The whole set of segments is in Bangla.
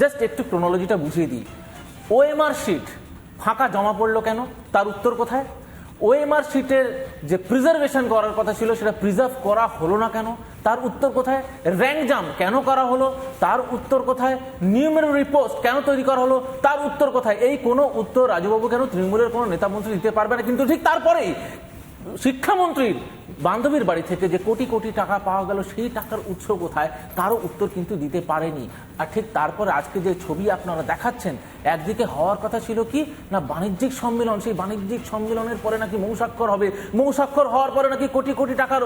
জাস্ট একটু ক্রোনোলজিটা বুঝিয়ে দিই। ওএমআর শিট ফাঁকা জমা পড়ল কেন? তার উত্তর কোথায়? ওএমআর শিটের যে প্রিজার্ভেশন করার কথা ছিল, সেটা প্রিজার্ভ করা হলো না কেন? তার উত্তর কোথায়? র্যাঙ্ক জাম কেন করা হলো? তার উত্তর কোথায়? নিউমেরারি পোস্ট কেন তৈরি করা হলো? তার উত্তর কোথায়? এই কোনো উত্তর রাজুবাবু কেন তৃণমূলের কোনো নেতা মন্ত্রী দিতে পারবে না? কিন্তু ঠিক তারপরেই শিক্ষামন্ত্রীর বান্ধবীর বাড়ি থেকে যে কোটি কোটি টাকা পাওয়া গেল, সেই টাকার উৎস কোথায়? তারও উত্তর কিন্তু দিতে পারেনি। আর ঠিক তারপর আজকে যে ছবি আপনারা দেখাচ্ছেন, একদিকে হওয়ার কথা ছিল কি? না, বাণিজ্যিক সম্মেলন, সেই বাণিজ্যিক সম্মেলনের পরে নাকি মৌসাক্ষর হবে। মৌসাক্ষর হওয়ার পরে নাকি কোটি কোটি টাকার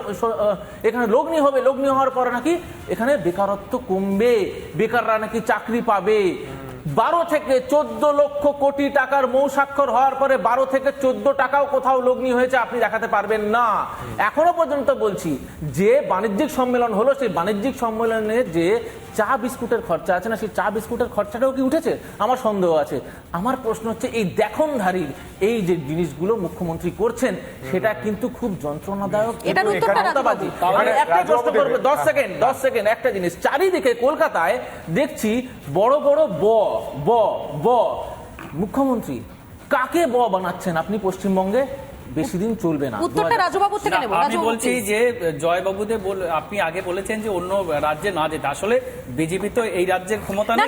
এখানে লগ্নি হবে। লগ্নি হওয়ার পরে নাকি এখানে বেকারত্ব কমবে। বেকাররা নাকি চাকরি পাবে। বারো থেকে চোদ্দ লক্ষ কোটি টাকার মৌসাক্ষর হওয়ার পরে বারো থেকে চোদ্দ টাকাও কোথাও লগ্নি হয়েছে আপনি দেখাতে পারবেন না। এখনও পর্যন্ত বলছি, যে বাণিজ্যিক সম্মেলন হলো, সেই বাণিজ্যিক সম্মেলনে যে চা বিস্কুটের খরচা আছে না? সেই চা বিস্কুটের খরচাটাও কি উঠেছে? আমার সন্দেহ আছে। আমার প্রশ্ন হচ্ছে এই দেখনধারীর এই যে জিনিসগুলো মুখ্যমন্ত্রী করছেন সেটা কিন্তু খুব যন্ত্রণাদায়ক। আমি একটাই প্রশ্ন করব। দশ সেকেন্ড দশ সেকেন্ড একটা জিনিস। চারিদিকে কলকাতায় দেখছি বড় বড় ব ব ব। মুখ্যমন্ত্রী কাকে ব বানাচ্ছেন আপনি পশ্চিমবঙ্গে? বেশি দিন চলবে না। উত্তরটা রাজুবাবুর থেকে নেব। আমি বলছি। যে জয়বাবুদের বল- আপনি আগে বলেছেন যে অন্য রাজ্যে না যেতে। আসলে বিজেপি তো এই রাজ্যের ক্ষমতা নেই।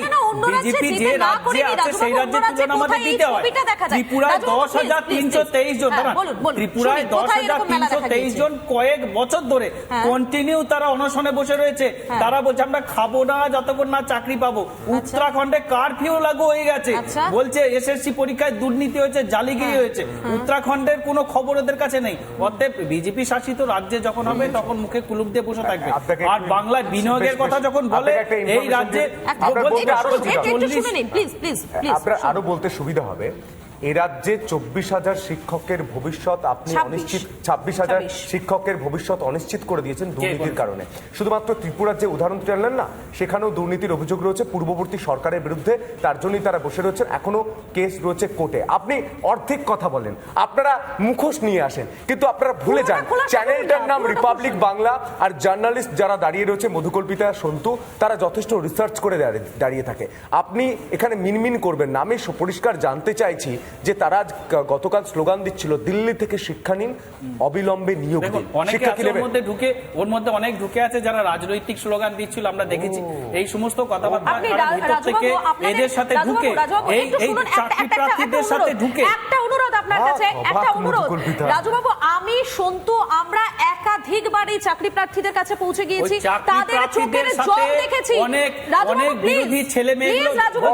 বিজেপি যে রাজ্যে আছে সেই রাজুবাবু, রাজ্যের তুলনা আমাদের দিতে হয়। ত্রিপুরায় দশ হাজার তিনশো তেইশ জন হ্যাঁ। ত্রিপুরায় দশ হাজার তিনশো তেইশ জন কয়েক বছর ধরে হ্যাঁ। কন্টিনিউ তারা অনশনে বসে রয়েছে। হ্যাঁ। তারা বলছে আমরা খাব না যতক্ষণ না চাকরি পাবো। উত্তরাখণ্ডে কারফিউ লাগু হয়ে গেছে। আচ্ছা। বলছে এসএসসি পরীক্ষায় দুর্নীতি হয়েছে জালিগিরি হয়েছে। উত্তরাখণ্ডের কোনো খবর ওদের কাছে নেই। অতএব বিজেপি শাসিত রাজ্যে যখন হবে তখন মুখে কুলুপ দিয়ে বসে থাকবে। আর বাংলায় বিনিয়োগের কথা যখন বলে এই রাজ্যে আরও বলতে সুবিধা হবে। এ রাজ্যে চব্বিশ হাজার শিক্ষকের ভবিষ্যৎ আপনি অনিশ্চিত ছাব্বিশ হাজার শিক্ষকের ভবিষ্যৎ অনিশ্চিত করে দিয়েছেন দুর্নীতির কারণে। শুধুমাত্র ত্রিপুরার যে উদাহরণ টানলেন না সেখানেও দুর্নীতির অভিযোগ রয়েছে পূর্ববর্তী সরকারের বিরুদ্ধে তার জন্যই তারা বসে রয়েছেন এখনও কেস রয়েছে কোর্টে। আপনি অর্ধেক কথা বলেন আপনারা মুখোশ নিয়ে আসেন কিন্তু আপনারা ভুলে যান। চ্যানেলটার নাম রিপাবলিক বাংলা আর জার্নালিস্ট যারা দাঁড়িয়ে রয়েছে মধুকল্পিতা সন্তু তারা যথেষ্ট রিসার্চ করে দাঁড়িয়ে- দাঁড়িয়ে থাকে। আপনি এখানে মিনমিন করবেন না। আমি পরিষ্কার জানতে চাইছি যে তারা আজ গতকাল স্লোগান দিচ্ছিল দিল্লি থেকে শিক্ষা নিন অবিলম্বে নিয়োগ দিন। শিক্ষা কি আছে মধ্যে ঢুকে ওর মধ্যে অনেক ঢুকে আছে যারা রাজনৈতিক স্লোগান দিচ্ছিল আমরা দেখেছি। এই সমস্ত কথাবার্তা ভিতর থেকে এদের সাথে ঢুকে। এই এই একটা- চাকরি প্রার্থীদের সাথে অনুরোধ, ঢুকে। একটা অনুরোধ আপনার কাছে একটা অনুরোধ। রাজুবাবু আমি সন্তু আমরা একাধিকবার এই চাকরি প্রার্থীদের কাছে পৌঁছে গিয়েছি। তাদের চোখের জল দেখেছি। অনেক অনেক বিরোধী ছেলে মেয়েগুলো চাকরি।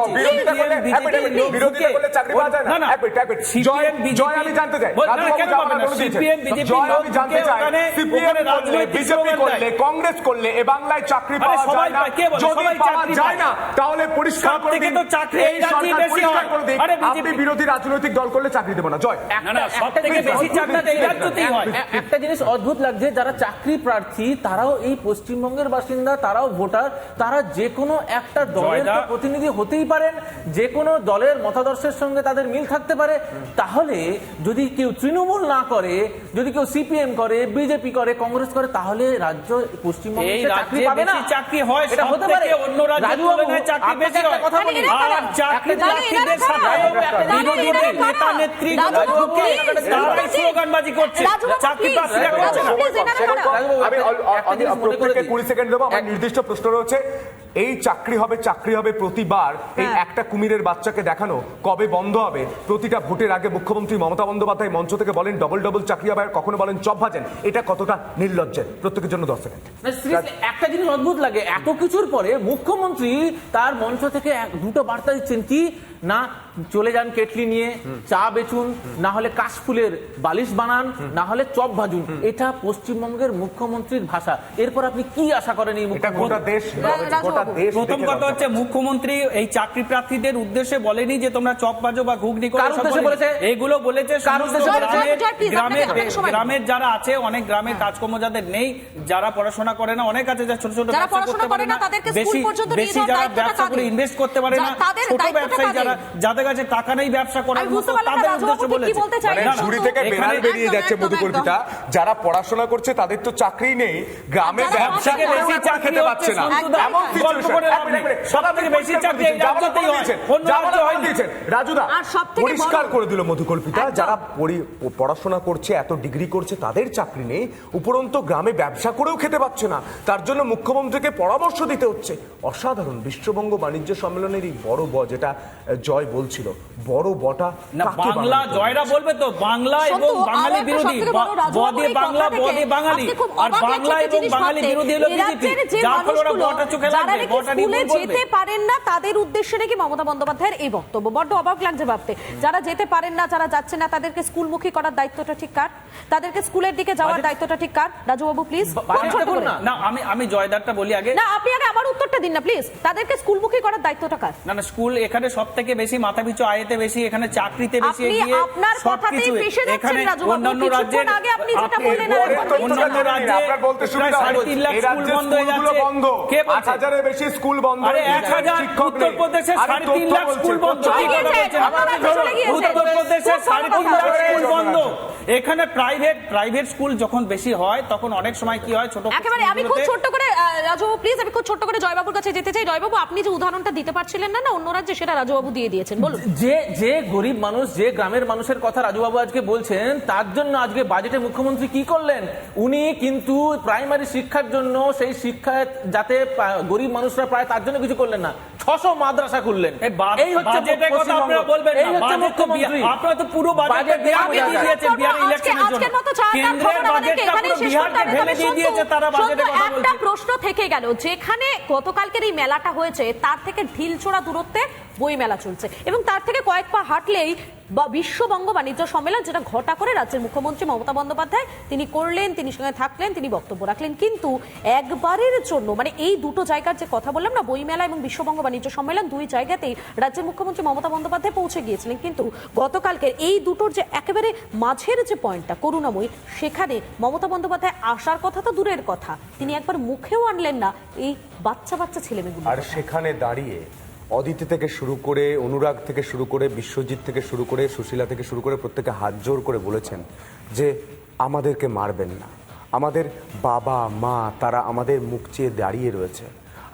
কংগ্রেস করলে এ বাংলায় চাকরি পাওয়া যায় না? যদি পাওয়া যায় না তাহলে পরিষ্কার করে দিন। চাকরি এই এই সরকার বেশি পরিষ্কার হয়। করে দিন। আরে আপনি বিরোধী রাজনৈতিক দল করলে চাকরি দেবো না। জয়। না, না, সব থেকে বেশি হয়। এ- একটা জিনিস অদ্ভুত লাগছে যারা চাকরি প্রার্থী তারাও এই পশ্চিমবঙ্গের বাসিন্দা তারাও ভোটার তারা যে কোনো একটা দলের প্রতিনিধি হতেই পারেন যে কোনো দলের মতাদর্শের সঙ্গে তাদের মিল থাকতে পারে। তাহলে যদি কেউ তৃণমূল না করে যদি কেউ সিপিএম করে বিজেপি করে কংগ্রেস করে তাহলে রাজ্য পশ্চিমবঙ্গে চাকরি পাবে না। চাকরি হয় এটা হতে পারে। অন্য তুলনায় চাকরি বেশি হয়। কথা বলি। আর চাকরি প্রার্থীদের সাথে বিরোধী নেতা নেত্রী তারাই স্লোগানবাজি করছে। চাকরি প্রার্থীরা করছে না। আমি প্রত্যেককে কুড়ি সেকেন্ড দেবো আমার নির্দিষ্ট প্রশ্ন রয়েছে। এই চাকরি হবে চাকরি হবে প্রতিবার। এই হ্যাঁ। একটা কুমিরের বাচ্চাকে দেখানো কবে বন্ধ হবে? প্রতিটা ভোটের আগে মুখ্যমন্ত্রী মমতা বন্দ্যোপাধ্যায় মঞ্চ থেকে বলেন ডবল ডবল চাকরি হবে আর কখনো বলেন চপ ভাজেন। এটা কতটা নির্লজ্জের? প্রত্যেকের জন্য দশ সেকেন্ড একটা জিনিস অদ্ভুত লাগে এত কিছুর পরে মুখ্যমন্ত্রী তার মঞ্চ থেকে দুটো বার্তা দিচ্ছেন কি না চলে যান কেটলি নিয়ে চা বেচুন না হলে কাশফুলের বালিশ বানান না হলে চপ ভাজুন। এটা পশ্চিমবঙ্গের মুখ্যমন্ত্রীর ভাষা। এরপর আপনি কি আশা করেন এই মুখ্যমন্ত্রী? গোটা দেশ গোটা দেশ প্রথম কথা হচ্ছে মুখ্যমন্ত্রী এই চাকরি প্রার্থীদের উদ্দেশ্যে বলেনি যে তোমরা চপ বাজো বা ঘুগনি করো কার এসব উদ্দেশ্যে বলেনি। বলেছে? এইগুলো বলেছে? গ্রামের যারা আছে অনেক গ্রামের কাজকর্ম যাদের নেই যারা পড়াশোনা করে না অনেক আছে যারা ছোট ছোট যারা ব্যবসা পড়াশোনা করতে পারে না, না তাদেরকে স্কুল বেশি বেশি যারা ব্যবসা করে ইনভেস্ট করতে পারে না ছোট ব্যবসায়ী যারা যাদের কাছে টাকা নেই ব্যবসা করার মতো তাদের উদ্দেশ্যে বলেছে বলতে চাইছেন? মানে ঝুড়ি থেকে বেড়াল বেরিয়ে যাচ্ছে যারা পড়াশোনা করছে তাদের তো চাকরি নেই গ্রামে ব্যবসা বেশি চাকরি পাচ্ছে না। এমন বেশি চাকরি রাজ্যতেই অন্য রাজ্যে হয়নি। রাজুদা পরিষ্কার করে দিল মধুকল্পিতা যারা পড়াশোনা করছে এত ডিগ্রি করছে তাদের চাকরি নেই। উপরন্ত গ্রামে ব্যবসা করেও খেতে পাচ্ছে না। তার জন্য মুখ্যমন্ত্রীকে পরামর্শ দিতে হচ্ছে। অসাধারণ বিশ্ববঙ্গ বাণিজ্য সম্মেলনের এই বড় ব যেটা জয় বলছিল বড় বটা বাংলা জয়রা বলবে তো বাংলা এবং বাঙালি বিরোধী। বদে বাংলা বদে বাঙালি। আর বাংলা এবং বাঙালি বিরোধী হলো বিজেপি। রাজ্যের যে যার ফলে ওরা বটা চোখে লাগবে। নাকি স্কুলে যেতে পারেন না তাদের উদ্দেশ্যে নাকি মমতা বন্দ্যোপাধ্যায়ের এই বক্তব্য। বড্ড অবাক লাগছে ভাবতে। যারা যেতে পারেন না যারা যাচ্ছে না তাদেরকে স্কুলমুখী করার দায়িত্বটা ঠিক কার? তাদেরকে স্কুলের দিকে যাওয়ার দায়িত্বটা ঠিক কার? রাজুবাবু প্লিজ না। আমি আমি জয়দারটা বলি আগে। না আপনি আগে আমার উত্তরটা দিন না প্লিজ তাদেরকে স্কুলমুখী করার দায়িত্বটা কার? না না স্কুল এখানে সব থেকে বেশি মাথা পিছু আয়তে বেশি এখানে চাকরিতে বেশি আপনি এগিয়ে আপনার কথাতেই ফেসে যাচ্ছেন, রাজুবাবু। কিছুক্ষণ আগে আপনি যেটা বললেন। অন্যান্য রাজ্যে আপনার বলতে সুবিধা লাখ স্কুল বন্ধ হয়ে যাচ্ছে। কে আট বলছে হাজারের বেশি স্কুল বন্ধ আরে হয়ে এক গেছে। হাজার শিক্ষক নেই। উত্তরপ্রদেশে আরে সাড়ে তথ্য তিন লাখ স্কুল বন্ধ। তথ্য চলে কি কথা আপনারা চলে উত্তরপ্রদেশে খুব সাড়ে তিন ভালো লাখ স্কুল বন্ধ। এখানে প্রাইভেট প্রাইভেট স্কুল যখন বেশি হয় তখন অনেক সময় কি হয় ছোট একেবারে আমি খুব ছোট্ট করে রাজুবাবু প্লিজ আমি খুব ছোট্ট করে জয়বাবুর কাছে যেতে চাই। জয়বাবু আপনি যে উদাহরণটা দিতে পারছিলেন না না অন্য রাজ্যে সেটা রাজুবাবু দিয়ে দিয়েছেন বলুন। যে যে গরিব মানুষ যে গ্রামের মানুষের কথা রাজুবাবু আজকে বলছেন তার জন্য আজকে বাজেটে মুখ্যমন্ত্রী কি করলেন? উনি কিন্তু প্রাইমারি শিক্ষার জন্য সেই শিক্ষা যাতে গরিব মানুষরা প্রায় তার জন্য কিছু করলেন না। ছশো মাদ্রাসা খুললেন। এই হচ্ছে আপনারা বলবেন এই হচ্ছে মুখ্যমন্ত্রী আপনারা তো পুরো বাজেট বিহারকে দেওয়া দিয়ে যায়। দিয়েছেন বিহার ইলেকশনের জন্য। আজকের মতো চার কেন্দ্রের বাজেটটা পুরো বিহারকে ঢেলে দিয়ে দিয়েছে তারা বাজেটের সন্তু, কথা একটা প্রশ্ন থেকে গেল। যেখানে গতকালকের এই মেলাটা হয়েছে তার থেকে ঢিলছোড়া দূরত্বে বই মেলা চলছে। এবং তার থেকে কয়েক পা হাঁটলেই বা বিশ্ববঙ্গ বাণিজ্য সম্মেলন যেটা ঘটা করে রাজ্যের মুখ্যমন্ত্রী মমতা বন্দ্যোপাধ্যায় তিনি করলেন তিনি সঙ্গে থাকলেন তিনি বক্তব্য রাখলেন। কিন্তু একবারের জন্য মানে এই দুটো জায়গার যে কথা বললাম না বইমেলা এবং বিশ্ববঙ্গ বাণিজ্য সম্মেলন দুই জায়গাতেই রাজ্যের মুখ্যমন্ত্রী মমতা বন্দ্যোপাধ্যায় পৌঁছে গিয়েছিলেন। কিন্তু গতকালকের এই দুটোর যে একেবারে মাঝের যে পয়েন্টটা করুণাময়ী সেখানে মমতা বন্দ্যোপাধ্যায় আসার কথা তো দূরের কথা। তিনি একবার মুখেও আনলেন না এই বাচ্চা বাচ্চা ছেলেমেয়েগুলো আর সেখানে দাঁড়িয়ে অদিতি থেকে শুরু করে অনুরাগ থেকে শুরু করে বিশ্বজিৎ থেকে শুরু করে সুশীলা থেকে শুরু করে প্রত্যেকে হাত জোর করে বলেছেন যে আমাদেরকে মারবেন না। আমাদের বাবা মা তারা আমাদের মুখ চেয়ে দাঁড়িয়ে রয়েছে।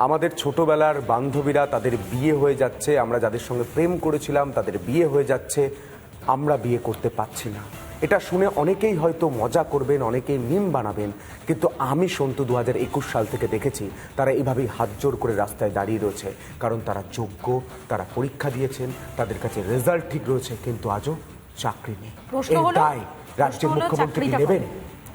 আমাদের ছোটবেলার বান্ধবীরা তাদের বিয়ে হয়ে যাচ্ছে আমরা যাদের সঙ্গে প্রেম করেছিলাম তাদের বিয়ে হয়ে যাচ্ছে আমরা বিয়ে করতে পারছি না। এটা শুনে অনেকেই হয়তো মজা করবেন অনেকেই মিম বানাবেন কিন্তু আমি সন্তু দু হাজার একুশ সাল থেকে দেখেছি তারা এভাবেই হাত জোর করে রাস্তায় দাঁড়িয়ে রয়েছে। কারণ তারা যোগ্য তারা পরীক্ষা দিয়েছেন তাদের কাছে রেজাল্ট ঠিক রয়েছে কিন্তু আজও চাকরি নেই। হলো রাজ্যের মুখ্যমন্ত্রী কি নেবেন?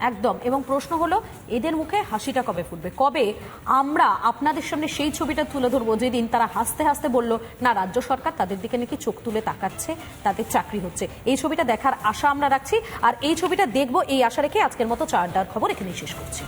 একদম। এবং প্রশ্ন হলো, এদের মুখে হাসিটা কবে ফুটবে? কবে আমরা আপনাদের সামনে সেই ছবিটা তুলে ধরবো? যেদিন তারা হাসতে হাসতে বলল, না, রাজ্য সরকার তাদের দিকে নাকি চোখ তুলে তাকাচ্ছে তাদের চাকরি হচ্ছে। এই ছবিটা দেখার আশা আমরা রাখছি। আর এই ছবিটা দেখব এই আশা রেখে আজকের মতো চার ডার খবর এখানেই শেষ করছি।